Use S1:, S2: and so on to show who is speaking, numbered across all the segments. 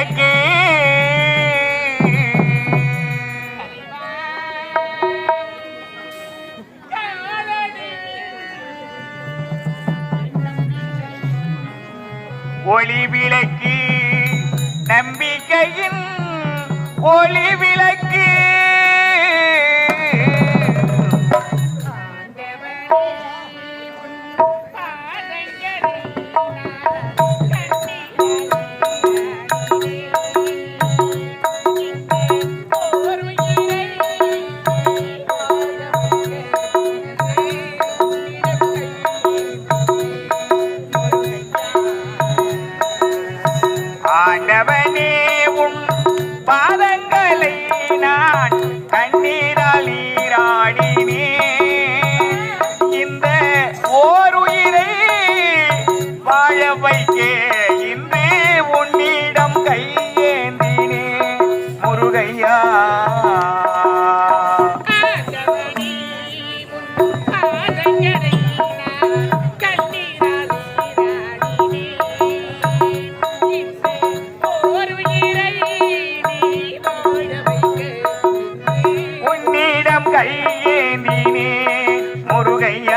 S1: लगे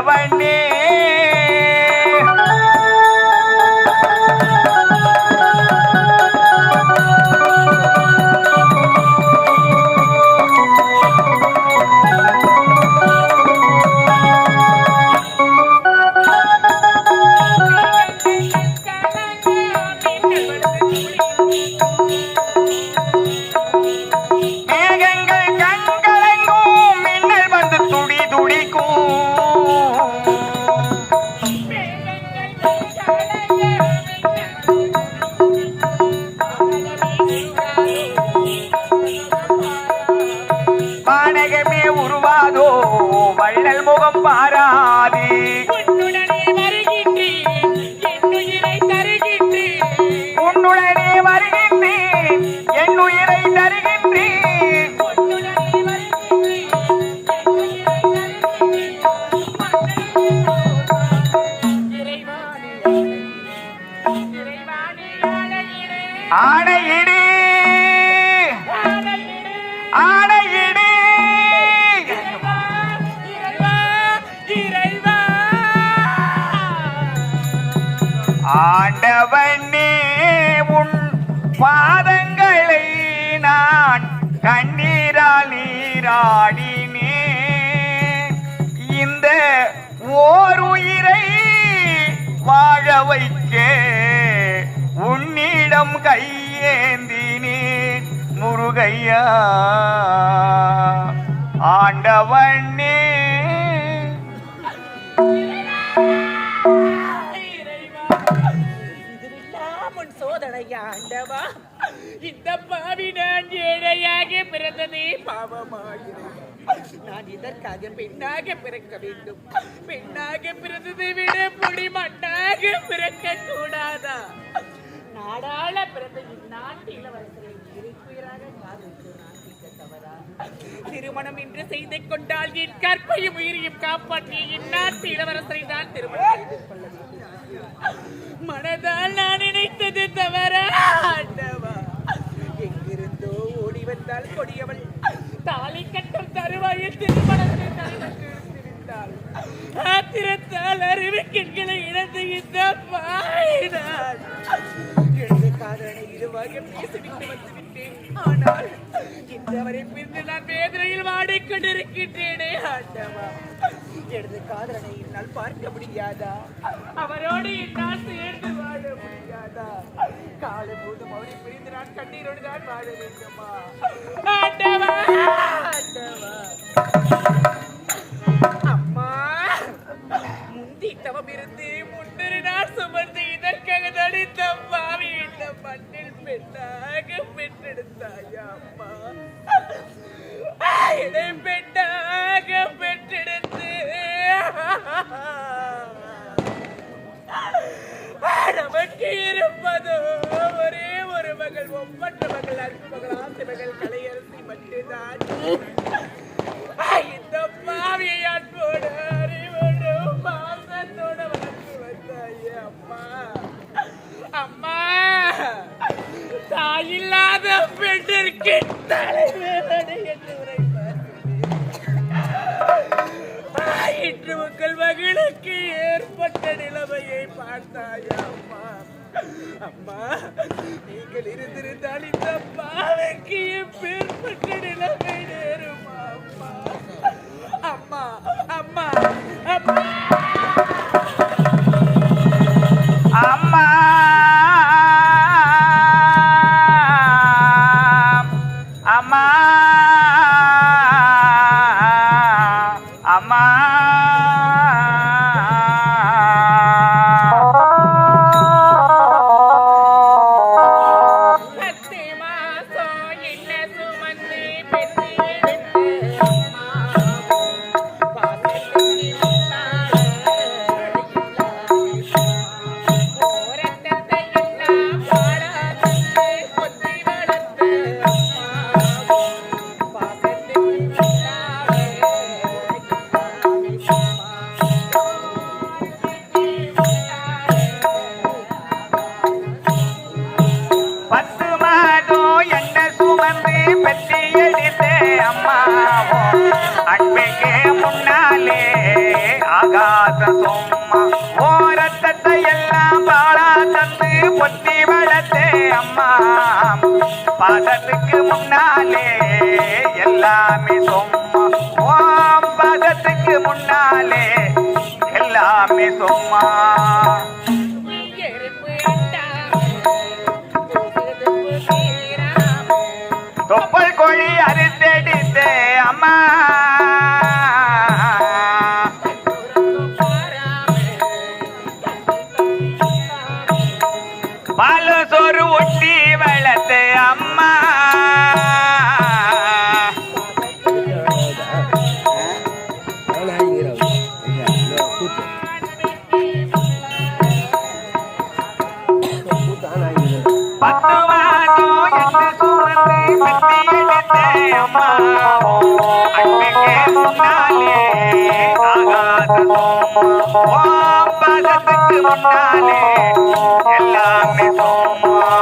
S1: श्रवण பாதங்களை நான் கண்ணீரால் நீராடினே இந்த ஓர் உயிரை வாழ வைக்க உன்னிடம் கையேந்தினேன் முருகையா. ஆண்டவன் இந்த
S2: பாவி நான் ஏழையாக பிறந்ததே பாவமாகிறேன் நான் இதற்காக பெண்ணாக பிறக்க வேண்டும். பெண்ணாக பிறந்ததை விட பொடி மண்ணாக பிறக்க கூடாதா நாடாள பிறந்த இந்நாட்டு திருமணம் என்று செய்து கொண்டால் என் கற்பையும் உயிரையும் காப்பாற்றிய இந்நாட்டு இளவரசரை தான் திருமணம் மனதால் நான் நினைத்தது தவறான் ஓடி வந்தால் கொடியவள். தாலி கட்டும் தருவாயில் திருமணத்தை தருவித்தாள் ஆத்திரத்தால் அறிவிக்கின்களை இழந்து இந்த பாயினாள் எழுத காதலனை இருவாக பேசிவிட்டு வந்து விட்டேன் ஆனால் இன்றவரை பிரிந்து நான் வேதனையில் வாடிக்கொண்டிருக்கின்றேனே ஆண்டவா. எனது காதலனை என்னால் பார்க்க முடியாதா? அவரோடு என்னால் சேர்ந்து வாழ முடியாதா? காலம் போதும் அவரை பிரிந்து நான் கண்ணீரோடு தான் வாழ வேண்டுமா? ஆண்டவா! ஆண்டவா! அம்மா நீங்கள் இருந்திருந்தால்
S1: ஆகாத சும்மா ஓரத்தத்தை எல்லாம் பாழா தந்து பொத்தி வளர்த்தே அம்மா. பாதத்துக்கு முன்னாலே எல்லாமே சும்மா ஓம் பாதத்துக்கு முன்னாலே எல்லாமே சும்மா தொப்பல் கோழி அறுத்தெடுத்து முன்னாலே எல்லாமே சோமா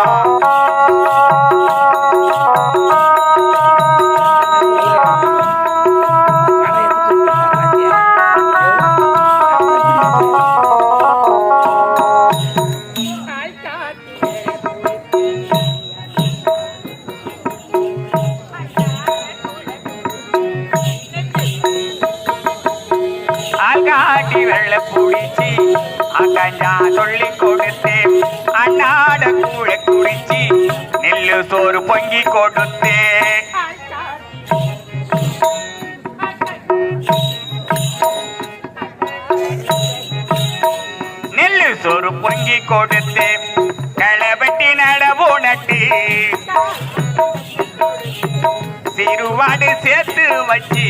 S1: காட்டி வெள்ள புடிச்சி அக்கஞ்சா சொல்லி கொடுத்தேன் அண்ணாட கூழ குடிச்சி நெல்லு சோறு பொங்கி கொடுத்தேன் நெல்லு சோறு பொங்கி கொடுத்தேன் களவெட்டி நடவு நட்டு சிறுவாடு சேர்த்து வச்சு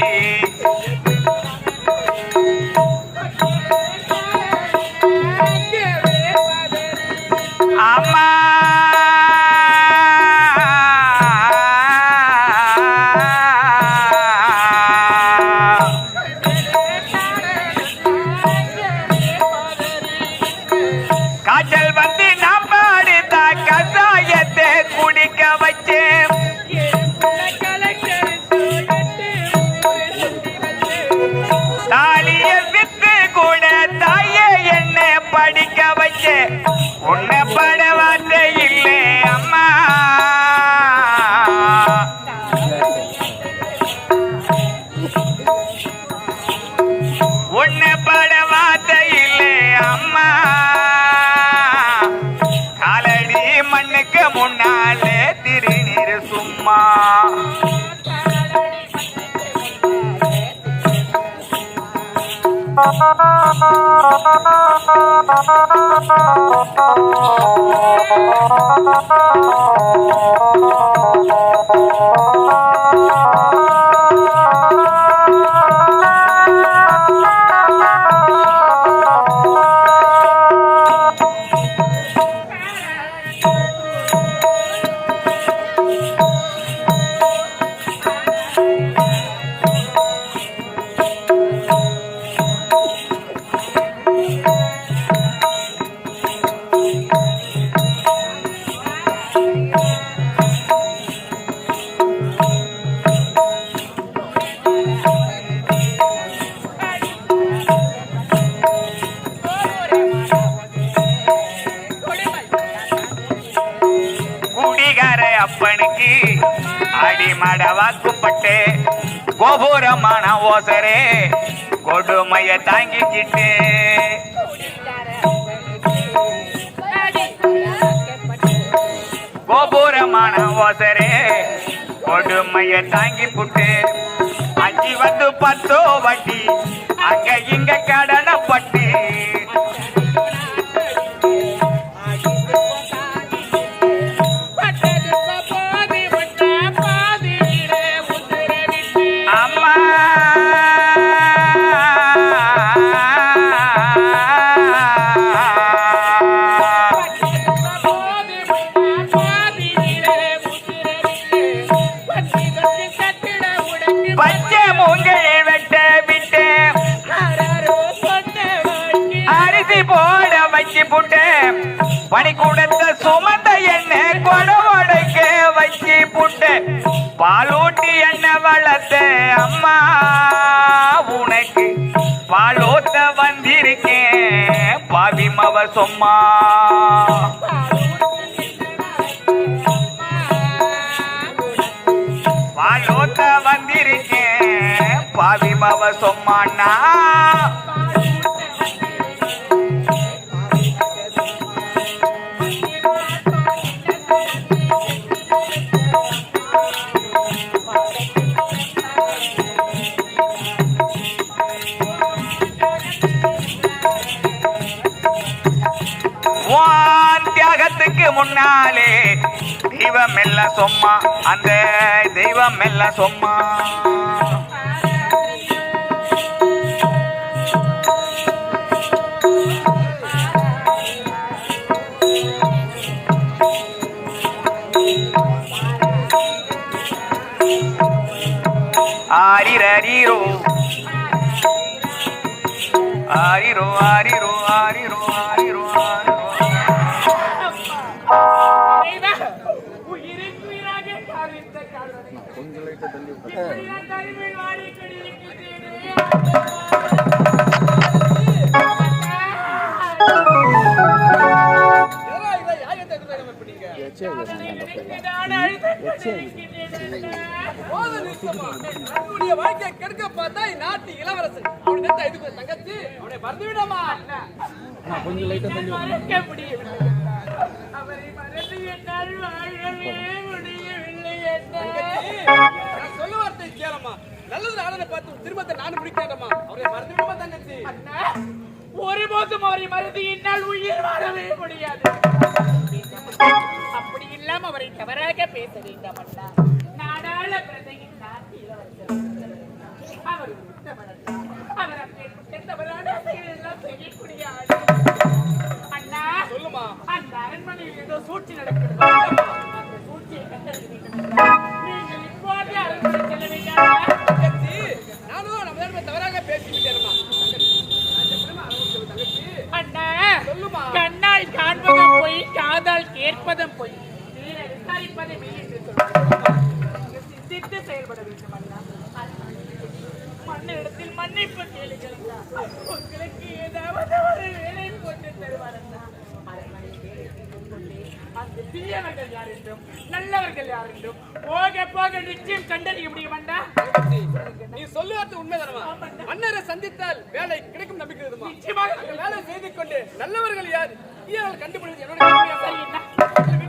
S1: அம்மா. காய்ச்சல் வந்து நாம் பாடுத்த கசாயத்தை குடிக்க வச்சேன். தாலிய வித்து கூட தாய என்ன படிக்க வச்சேன். Thank you. வாக்குப்பட்டு கோபுரமான ஓசரே கொடுமைய தாங்கிக்கிட்டு. கோபுரமான ஓசரே கொடுமைய தாங்கி புட்டு அஞ்சி வந்து பத்தோ வட்டி அங்க இங்க கடனை பனிக்கூடத்த சுமந்த என்ன கொடவடைக்க வச்சு புட்டு. பாலூட்டி என்ன வளர்த்த அம்மா உனக்கு பாலோத்த வந்திருக்கேன். பாவிமவ சொம்மா. பாலோத்த வந்திருக்கேன். பாவிமவ சொம்மாண்ணா. தியாகத்துக்கு முன்னாலே தெய்வம் எல்லாம் சொம்மா. அந்த தெய்வம் எல்லாம் சொம்மா. ஆரிரோ ஆரிரோ ஆரிரோ ஆரிரோ.
S3: தன்னுடைய வாழ்க்கையை கெடுக்க பார்த்தா நாட்டு இளவரசன் அவனுக்கு தான் தங்கச்சி அவனை மறந்து விடாமா
S2: மறக்க முடியவில்லை அவரை மறந்து என்னால் வாழவே முடியவில்லை என்ன
S3: சொல்ல வார்த்தை கேளம்மா நல்லது நாடனை பார்த்து திரும்பத்தை நானும் பிடிக்காதம்மா அவரை மறந்து விடாம தங்கச்சி
S2: அண்ணா, ஒருபோதும் அவரை மறந்து என்னால் உயிர் வாழவே முடியாது. அப்படி இல்லாம அவரை தவறாக பேச வேண்டாம் அண்ணா நாடாள பிரதையின் நாட்டு இளவரசர். அவர். அவர் அப்பேற்பட்ட தவறான செய்யக்கூடிய ஆள். அண்ணா
S3: சொல்லுமா?
S2: அந்த அரண்மனையில் ஏதோ சூழ்ச்சி நடக்கிறது. அந்த சூழ்ச்சியை கண்டறிந்து வேண்டும். நீங்கள் இப்போதே அரண்மனை செல்ல வேண்டாம்?
S3: நானும் நம்ம தவறாக பேசி
S2: கண்ணால்
S3: காண்பதும்
S2: பொய் காதால் கேட்பதும் பொய். விசாரிப்பதை மெய் சிந்தித்து செயல்பட வேண்டும் அண்ணா மன்னிப்பு கேளுங்கள் உங்களுக்கு ஏதாவது ஒரு வேலை போட்டு தருவார் அந்த தீயவர்கள் யார் என்றும் நல்லவர்கள் யார் என்றும் போக போக நிச்சயம் கண்டறிய முடியும் அண்ணா
S3: நீ சொல்லுவது உண்மைதானமா மன்னரை சந்தித்தால் வேலை கிடைக்கும் நம்பிக்கை இருக்குமா?
S2: நிச்சயமாக.
S3: வேலை செய்து கொண்டு நல்லவர்கள் யார்? தீயவர்கள் கண்டுபிடித்து என்னோட